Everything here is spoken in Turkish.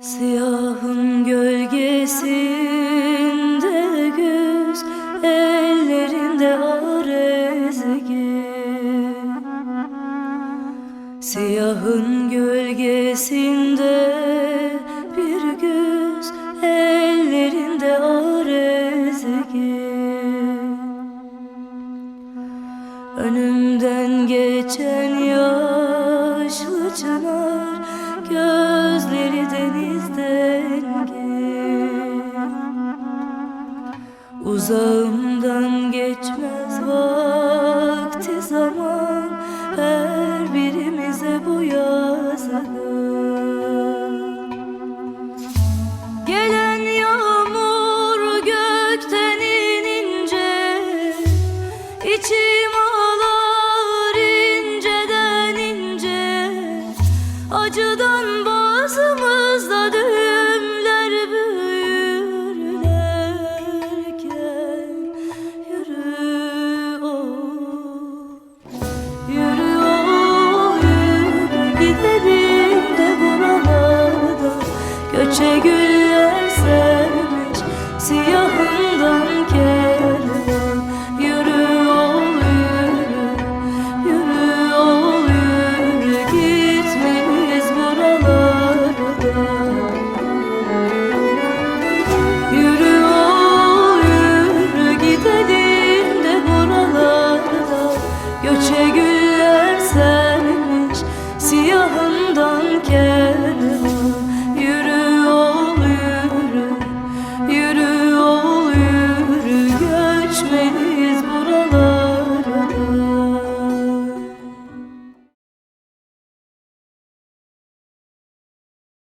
Siyahın gölgesinde göz Ellerinde ar ezgi. Siyahın gölgesinde bir göz Ellerinde ar ezgi. Önümden geçen yaşlı Uzağımdan geçmez vakti zaman Her birimize bu yazılır Gelen yağmur gökten inince içim ağlar inceden ince. Acıdan bazımızda Gülçe güller sermiş Siyahından kervan Yürü ol yürü Yürü ol yürü Gitmeyiz buralardan Yürü ol yürü Gidelim de buralarda. Göçe güller sermiş Siyahından kervan